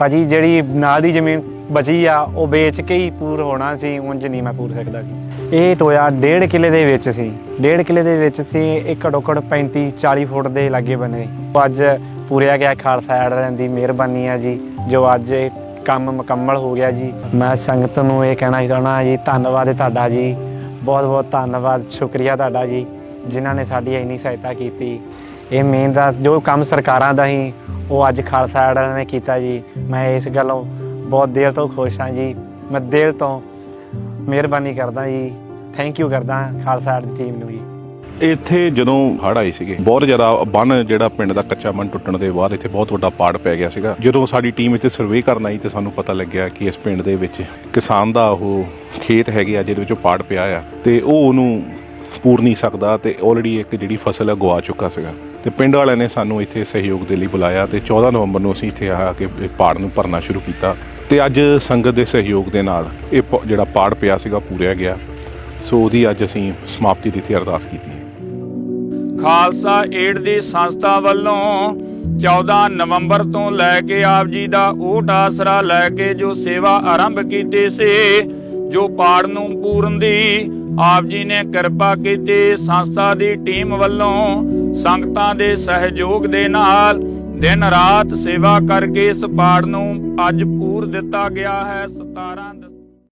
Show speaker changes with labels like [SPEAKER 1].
[SPEAKER 1] ਭਾਜੀ, ਜਿਹੜੀ ਨਾਲ ਦੀ ਜ਼ਮੀਨ ਬਚੀ ਆ, ਉਹ ਵੇਚ ਕੇ ਹੀ ਪੂਰ ਹੋਣਾ ਸੀ, ਉਂਝ ਨਹੀਂ ਮੈਂ ਪੂਰ ਸਕਦਾ ਸੀ। ਇਹ ਟੋਇਆ ਡੇਢ ਕਿਲੇ ਦੇ ਵਿੱਚ ਸੀ। ਡੇਢ ਕਿਲੇ ਦੇ ਵਿੱਚ ਸੀ ਇਹ ਘੱਟੋ ਘੱਟ 35 40 ਫੁੱਟ ਦੇ ਲਾਗੇ ਬਨੇ ਅੱਜ ਪੂਰਿਆ ਗਿਆ ਖਾਲਸਾ ਐਡ ਦੀ ਮਿਹਰਬਾਨੀ ਆ ਜੀ, ਜੋ ਅੱਜ ਇਹ ਕੰਮ ਮੁਕੰਮਲ ਹੋ ਗਿਆ ਜੀ। ਮੈਂ ਸੰਗਤ ਨੂੰ ਇਹ ਕਹਿਣਾ ਚਾਹਣਾ ਜੀ, ਧੰਨਵਾਦ ਹੈ ਤੁਹਾਡਾ ਜੀ। ਬਹੁਤ ਬਹੁਤ ਧੰਨਵਾਦ, ਸ਼ੁਕਰੀਆ ਤੁਹਾਡਾ ਜੀ, ਜਿਨ੍ਹਾਂ ਨੇ ਸਾਡੀ ਇੰਨੀ ਸਹਾਇਤਾ ਕੀਤੀ। ਇਹ ਮੇਨ ਦਾ ਜੋ ਕੰਮ ਸਰਕਾਰਾਂ ਦਾ ਹੀ ਉਹ ਅੱਜ ਖਾਲਸਾ ਐਡ ਨੇ ਕੀਤਾ ਜੀ। ਮੈਂ ਇਸ ਗੱਲੋਂ ਬਹੁਤ ਦਿਲ ਤੋਂ ਖੁਸ਼ ਹਾਂ ਜੀ। ਮੈਂ ਦਿਲ ਤੋਂ ਮਿਹਰਬਾਨੀ ਕਰਦਾ ਜੀ। ਥੈਂਕ ਯੂ ਕਰਦਾ ਖਾਲਸਾ ਐਡ ਦੀ ਟੀਮ ਨੂੰ ਜੀ।
[SPEAKER 2] ਇੱਥੇ ਜਦੋਂ ਹੜ੍ਹ ਆਏ ਸੀਗੇ, ਬਹੁਤ ਜ਼ਿਆਦਾ ਬੰਨ ਜਿਹੜਾ ਪਿੰਡ ਦਾ ਕੱਚਾ ਬੰਨ ਟੁੱਟਣ ਦੇ ਬਾਅਦ ਇੱਥੇ ਬਹੁਤ ਵੱਡਾ ਪਾੜ ਪੈ ਗਿਆ ਸੀਗਾ। ਜਦੋਂ ਸਾਡੀ ਟੀਮ ਇੱਥੇ ਸਰਵੇ ਕਰਨ ਆਈ ਤੇ ਸਾਨੂੰ ਪਤਾ ਲੱਗਿਆ ਕਿ ਇਸ ਪਿੰਡ ਦੇ ਵਿੱਚ ਕਿਸਾਨ ਦਾ ਉਹ ਖੇਤ ਹੈਗੇ ਆ, ਜਿਹਦੇ ਵਿੱਚੋਂ ਪਾੜ ਪਿਆ ਆ। ਤੇ ਉਹ ਉਹਨੂੰ ਪੂਰ ਨਹੀਂ ਸਕਦਾ ਤੇ ਆਲਰੇਡੀ ਇੱਕ ਜਿਹੜੀ ਫਸਲ ਹੈ ਗਵਾ ਚੁੱਕਾ ਸੀਗਾ। ਤੇ ਪਿੰਡ ਵਾਲਿਆਂ ਨੇ ਸਾਨੂੰ ਇੱਥੇ ਸਹਿਯੋਗ ਦੇ ਲਈ ਬੁਲਾਇਆ ਤੇ 14 ਨਵੰਬਰ ਨੂੰ ਅਸੀਂ ਇੱਥੇ ਆ ਕੇ ਇਹ ਪਾੜ ਨੂੰ ਭਰਨਾ ਸ਼ੁਰੂ ਕੀਤਾ ਤੇ ਅੱਜ ਸੰਗਤ ਦੇ ਸਹਿਯੋਗ ਦੇ ਨਾਲ ਇਹ ਪ- ਜਿਹੜਾ ਪਾੜ ਪਿਆ ਸੀਗਾ ਪੂਰਿਆ ਗਿਆ। ਸੋ ਉਹਦੀ ਅੱਜ ਅਸੀਂ ਸਮਾਪਤੀ ਦੀ ਇੱਥੇ ਅਰਦਾਸ ਕੀਤੀ ਹੈ।
[SPEAKER 3] ਖਾਲਸਾ ਏਡ ਦੀ ਸੰਸਥਾ ਵੱਲੋਂ 14 ਨਵੰਬਰ ਤੋਂ ਲੈ ਕੇ ਆਪ ਜੀ ਦਾ ਓਟ ਆਸਰਾ ਲੈ ਕੇ ਜੋ ਸੇਵਾ ਆਰੰਭ ਕੀਤੀ ਸੀ, ਜੋ ਪਾੜ ਨੂੰ ਪੂਰਨ ਦੀ ਆਪ ਜੀ ਨੇ ਕਿਰਪਾ ਕੀਤੀ ਸੰਸਥਾ ਦੀ ਟੀਮ ਵੱਲੋਂ ਸੰਗਤਾਂ ਦੇ ਸਹਿਯੋਗ ਦੇ ਨਾਲ ਦਿਨ ਰਾਤ ਸੇਵਾ ਕਰਕੇ ਇਸ ਪਾੜ ਨੂੰ ਅੱਜ ਪੂਰ ਦਿੱਤਾ ਗਿਆ ਹੈ 17